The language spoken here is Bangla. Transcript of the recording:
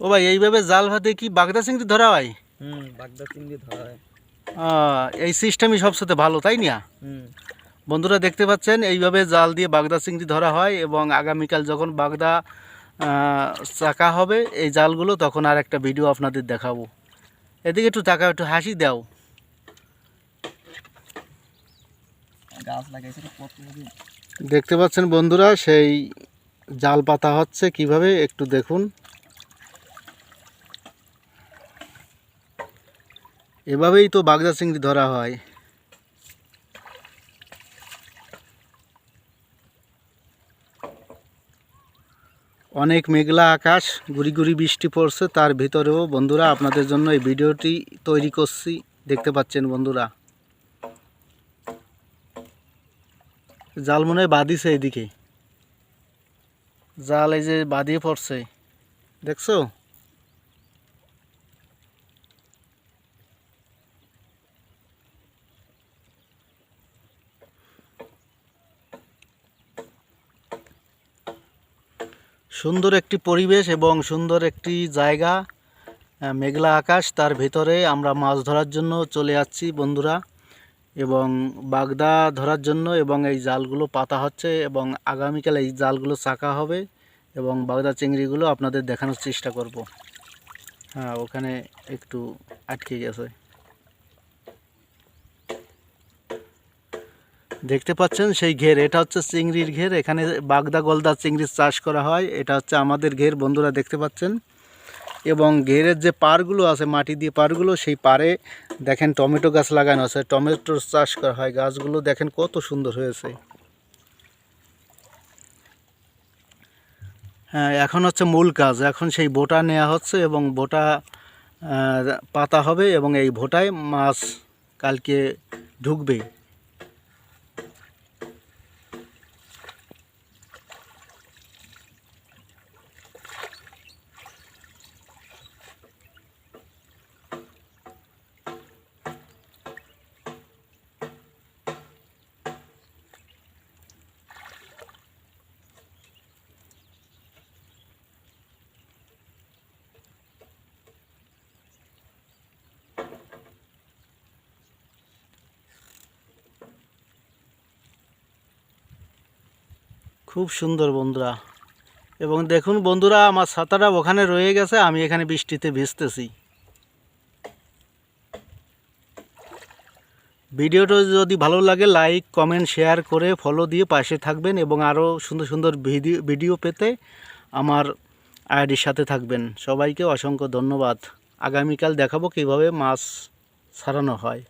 ও ভাই এইভাবে জাল ভাতে কি বাগদা চিংড়ি ধরা হয়? হুম বাগদা চিংড়ি ধরা হয়। এই সিস্টেমই সবসাথে ভালো তাই না? বন্ধুরা দেখতে পাচ্ছেন এইভাবে জাল দিয়ে বাগদা চিংড়ি ধরা হয় এবং আগামীকাল যখন বাগদা চাকা হবে এই জালগুলো তখন আর একটা ভিডিও আপনাদের দেখাবো। এদিকে একটু টাকা একটু হাসি দাও। দেখতে পাচ্ছেন বন্ধুরা সেই জাল পাতা হচ্ছে কীভাবে একটু দেখুন। এভাবেই তো বাগদা চিংড়ি ধরা হয়। অনেক মেঘলা আকাশ, গুড়ি গুড়ি বৃষ্টি পড়ছে, তার ভিতরেও বন্ধুরা আপনাদের জন্য এই ভিডিওটি তৈরি করছি। দেখতে পাচ্ছেন বন্ধুরা। জাল মনে হয় বাঁধিছে এদিকে। জাল এই যে বাঁধিয়ে পড়ছে। দেখছ? সুন্দর একটি পরিবেশ এবং সুন্দর একটি জায়গা মেঘলা আকাশ, তার ভিতরে আমরা মাছ ধরার জন্য চলে যাচ্ছি বন্ধুরা এবং বাগদা ধরার জন্য এবং এই জালগুলো পাতা হচ্ছে এবং আগামীকাল এই জালগুলো চাকা হবে এবং বাগদা চিংড়িগুলো আপনাদের দেখানোর চেষ্টা করব। হ্যাঁ ওখানে একটু আটকে গেছে। দেখতে পাচ্ছেন সেই ঘের, এটা হচ্ছে চিংড়ির ঘের, এখানে বাগদা গলদা চিংড়ির চাষ করা হয়, এটা হচ্ছে আমাদের ঘের, বন্ধুরা দেখতে পাচ্ছেন। এবং ঘেরের যে পারগুলো আছে, মাটি দিয়ে পারগুলো সেই পারে দেখেন টমেটো গাছ লাগানো আছে, টমেটোর চাষ করা হয়, গাছগুলো দেখেন কত সুন্দর হয়েছে। হ্যাঁ এখন হচ্ছে মূল কাজ, এখন সেই বোটা নেওয়া হচ্ছে এবং বোটা পাতা হবে এবং এই ভোটায় মাছ কালকে ঢুকবে খুব সুন্দর বন্ধুরা। এবং দেখুন বন্ধুরা, আমার ছাতাটা ওখানে রয়ে গেছে, আমি এখানে বৃষ্টিতে ভিজতেছি। ভিডিওটা যদি ভালো লাগে, লাইক, কমেন্ট, শেয়ার করে ফলো দিয়ে পাশে থাকবেন এবং আরও সুন্দর সুন্দর ভিডিও ভিডিও পেতে আমার আইডির সাথে থাকবেন। সবাইকে অসংখ্য ধন্যবাদ। আগামীকাল দেখাবো কীভাবে মাছ ছাড়ানো হয়।